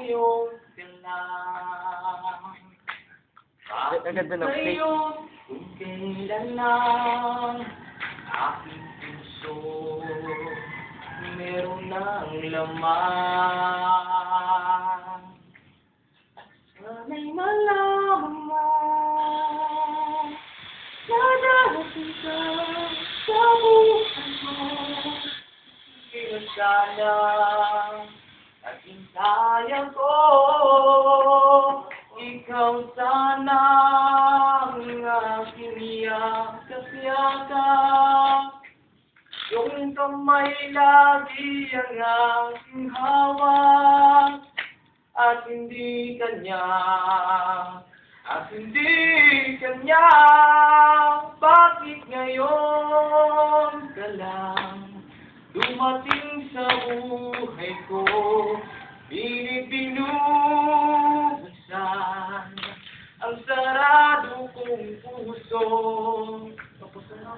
iyong tilang. Ang ganda ng kung kailan lang aking puso meron ng laman. Sana'y malaman mo na darating ka sa buhay mo. Hindi na sana sayang ko. Ikaw sana ang aking yakap-yakap. Yung kamay lagi ang aking hawak at hindi kanya at hindi kanya bakit ngayon ka lang dumating sa buhay ko pilit binubuksan ang sarado kong puso. Tapos na